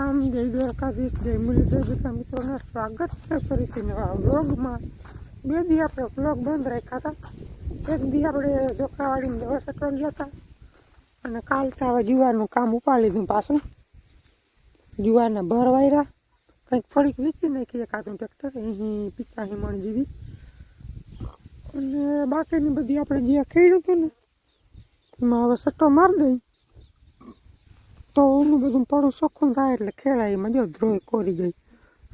રામ જય દ્વારકાધીશ જય મુરલીધર બધા મિત્રોને સ્વાગત છે ફરીથી નવા વ્લોગમાં બે દી આપણે વ્લોગ બંધ રાખ્યા હતા એક દી આપણે ધોકાવાડીમાં દવા સટવા ગયા હતા અને કાલ તો હવે જુવારનું કામ ઉપાડી લીધું પાછું જુવારના ભર વાયરા કંઈક થોડીક વીચી નાખી એકાદું ટ્રેક્ટર અહીં પીચા હિમણ જેવી અને બાકીની બધી આપણે જે ખેડ્યું હતું ને એમાં હવે સટ્ટો મારી દઈ તો ઓલું બધું પડું ચોખ્ખું થાય એટલે ખેડાય એમાં જો ધ્રોય કોરી ગઈ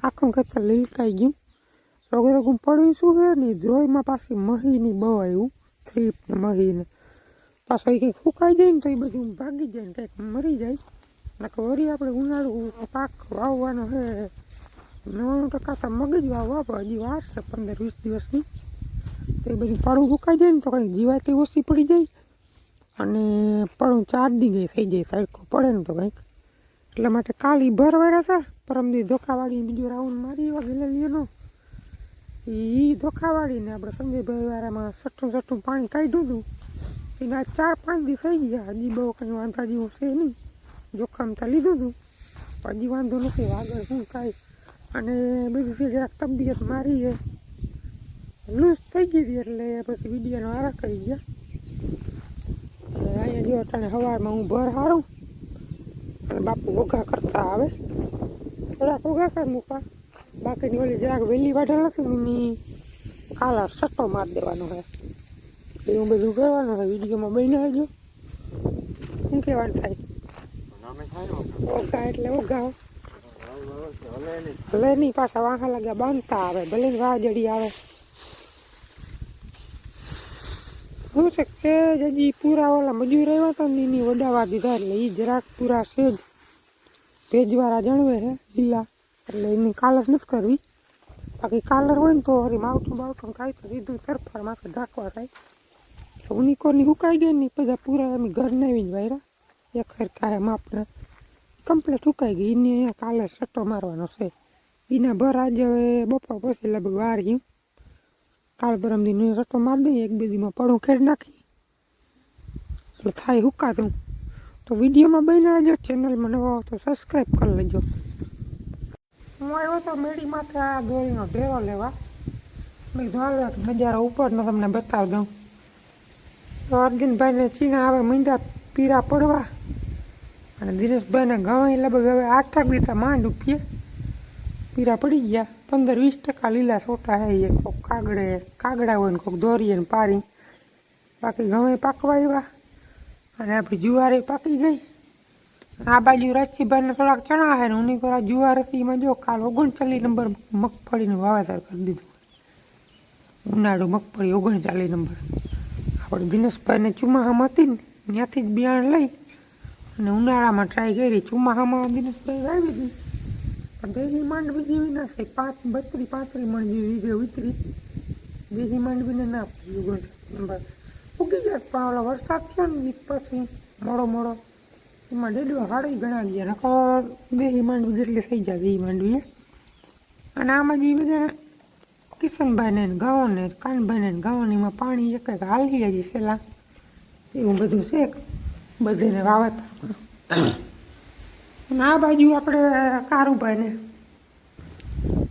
આખું ખેતર લીલકાઈ ગયું. રોગે રોગું પડ્યું શું છે ને? ધ્રોયમાં પાછી મહીની બહુ આવ્યું થ્રીપ ને મહીને. પાછો એ કંઈક સુકાઈ જાય ને તો એ બધું ભાગી જાય ને કંઈક મરી જાય. નકર વળી આપણે ઉનાળું પાક વાવવાનો છે. નવ્વાણું ટકા તો મગજ વાવવા પણ હજી વાર છે પંદર વીસ દિવસની. તો એ બધું પાડું સુકાઈ જાય ને તો કંઈક જીવાતી ઓછી પડી જાય. અને પણ ચાર દી થઈ જાય તડકો પડે ને તો કંઈક. એટલા માટે કાલી ભર ભરવાયા હતા. પરમદી ધોકાવાળી બીજો રાઉન્ડ મારી એવા ગેલેલીઓનો એ ધોકાવાળીને આપણે સંજયભાઈ વાળામાં સઠ્ઠું સઠ્ઠું પાણી કાઢ્યું હતું. એના ચાર પાંચ દી થઈ ગયા. હજી બહુ કંઈ વાંધા જેવું છે નહીં. જોખમ તો લીધું હતું. હજી વાંધો નથી. આગળ શું કાંઈ અને બીજી જરાક તબિયત મારી છે. લૂઝ થઈ ગઈ હતી એટલે પછી વિડીયોનો આરા કરી ગયા. અને અહીંયા સવારમાં હું ભર હારું. અને બાપુ ઓઘા કરતા આવે. થોડાક ઓઘા કરી મૂકવા. બાકીની ઓલી જરાક વહેલી વાઢે લખી કાલા સટ્ટો મારી દેવાનો હોય એવું બધું કરવાનું હોય વિડીયોમાં બની આવજો શું કહેવાનું થાય? ઓઘા એટલે ઓઘા. ભલે નહીં. પાછા વાંખા લાગ્યા બાંધતા આવે ભલે વાજડી આવે. શું છે હજી પૂરા ઓલા મજૂર આવ્યા હતા ને એની વડાવા દીધા એટલે એ જરાક પૂરા છે જ. ભેજવાળા જણવે છે લીલા એટલે એની કાલર નથી કરવી. બાકી કાલર હોય ને તો હરી માવઠું બાવઠું થાય તો દીધું ફેરફાર માથે ઢાંકવા થાય. તો ઉનીકોની સુકાઈ ગઈ ને બધા પૂરા એમ ઘર નાવી જ વાયરા. એક હરખા આપણે કમ્પ્લેટ હુકાઈ ગઈ. એને અહીંયા કાલર સટ્ટો મારવાનો છે. એના ભર આજે બપોર પછી લગભગ વાર ગયું. કાળ પરમ દિન રટો મારી દઈએ, એક બે દીમાં પડું ખેડ નાખી. એટલે થાય હુકાતું. તો વિડીયોમાં બની લેજો ચેનલમાં નવા તો સબસ્ક્રાઈબ કરી લેજો. હું આવ્યો તો મેળી માથે આ દોરીનો ઢેરો લેવા. મેં હાલો નજારો ઉપરનો તમને બતાવી દઉં. તો અર્જુનભાઈને ચીણા આવે મીંડા પીરા પડવા. અને દિનેશભાઈને ઘઉં લગભગ હવે આઠ દીતા માંડ ઉપીએ પીરા પડી ગયા. પંદર વીસ ટકા લીલા સોટા હે એ કોક કાગડે, કાગડા હોય ને કોક દોરીએ ને પારી. બાકી ઘઉં પાકવા આવ્યા. અને આપણી જુવારે પાકી ગઈ. આ બાજુ રાચીભાઈને થોડાક ચણા હે ને ઉની કોરા જુવાર હતી, એમાં જો કાલ ઓગણચાલીસ નંબર મગફળીનું વાવેતર કરી દીધું. ઉનાળું મગફળી ઓગણચાલીસ નંબર. આપણે દિનેશભાઈને ચુમાહામાં હતી ને, ત્યાંથી જ બિયારણ લઈ અને ઉનાળામાં ટ્રાય કરી. ચુમાહામાં દિનેશભાઈ વાવી હતી દેહી માંડવી જેવી ના છે. પાંચ, બત્રી પાંત્રી મણ જેવી જે ઉતરી. દેહી માંડવીને ના નંબર. ઉગી ગયા પણ ઓલો વરસાદ થયો ને પછી મોડો મોડો. એમાં ડેડવા હાડી ગણા ગયા. નકો દેહી માંડવી જેટલી થઈ જાય દેહી માંડવી અને આમાં જે બધા કિશનભાઈને ગાઓને કાનભાઈને ગાઓને એમાં પાણી એક એક હાલી જાય સેલા એવું બધું છે. બધેને વાવેતરમાં આ બાજુ આપણે કારુભાઈને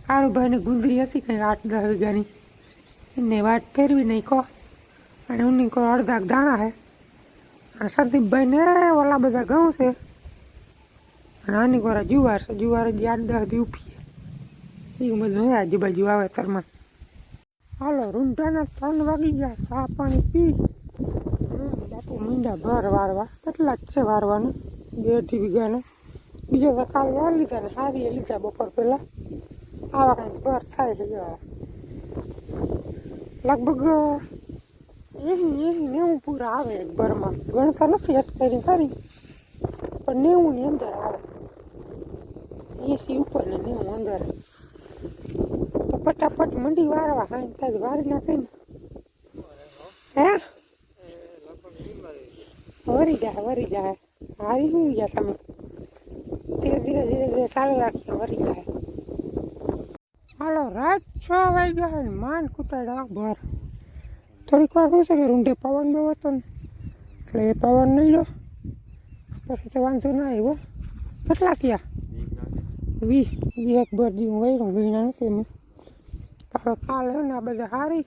કારુભાઈને ગુંદરી હતી કંઈક આઠ દસ વીઘાની. એને વાટ ફેરવી નહીં કહો અને ઉની કહો અડધા દાણા છે અને સંદીપભાઈને ઓલા બધા ઘઉં છે. અને આની કોરા જુવાર છે. જુવાર હજી આઠ દસ દી ઉપીએ એવું બધું છે આજુબાજુ વાવેતરમાં. હાલો, રૂંઢાના ત્રણ વાગી ગયા. સા પાણી પી. બાપુ મીંડા ભર વારવા. કેટલા જ છે વારવાના? બે અઢી વીઘાના. બીજા તો કાલ વાર લીધા ને સારી લીધા બપોર પહેલાં. આવા કાંઈક બર થાય છે જો. લગભગ એસી એસી નેવું પૂરા આવે એક ભરમાં ગણતા નથી અટકારી કરી પણ નેવું ની અંદર આવે. એસી ઉપર ને નેવું અંદર. તો ફટાફટ મંડી વારવા હા ત્યાં વારી નાખે ને. હે? વરી. જાય વરી જાય હારી શું ગયા તમે? ધીરે ધીરે ધીરે ચાલુ રાખીએ, વરી જાય. હાલો, રાત છ વાગ્યા છે માન કૂટાડ્યા ભર થોડીક વાર શું છે કે રૂંઢે પવન બહુ હતો ને, એટલે એ પવન નહીં લો પછી તો વાંધો ના આવ્યો. કેટલા થયા? વી વીસ એક ભર હું વૈરું ગીણા નથી મેં હવે કાલ હે ને આ બધા હારી.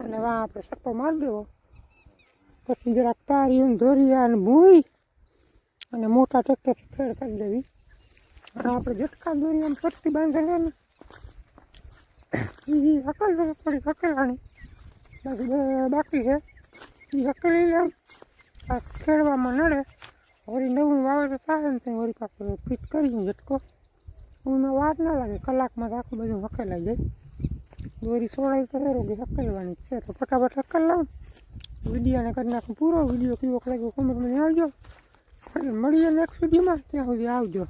અને વા આપણે સટ્ટો મારી દેવો. પછી જરાક પારી અને ધોરિયા અને ભૂઈ. અને મોટા ટ્રેક્ટરથી ખેડ કરી દેવી. અને આપણે જટકા દોરી આમ ફરતી બાંધેલી ને એ હકલ તો થોડીક હકેલાણી. બાકી બાકી છે. એ હકેલી લે આ ખેડવામાં નડે. વળી નવું વાવેતર થાય ને ત્યાં વળી પાછું ફિટ કરી ઝટકો. એમાં વાર ના લાગે, કલાકમાં તો આખું બધું હકેલાઈ જાય. દોરી સોળાઈ તો કે હકેલવાની છે. તો ફટાફટ હકેલ લાવ. વિડીયાને કરી નાખું પૂરો. વીડિયો કેવો લાગ્યો કોમેન્ટમાં જણાવજો. અને મળીએ નેક્સ્ટ વિડીયોમાં ત્યાં સુધી આવજો.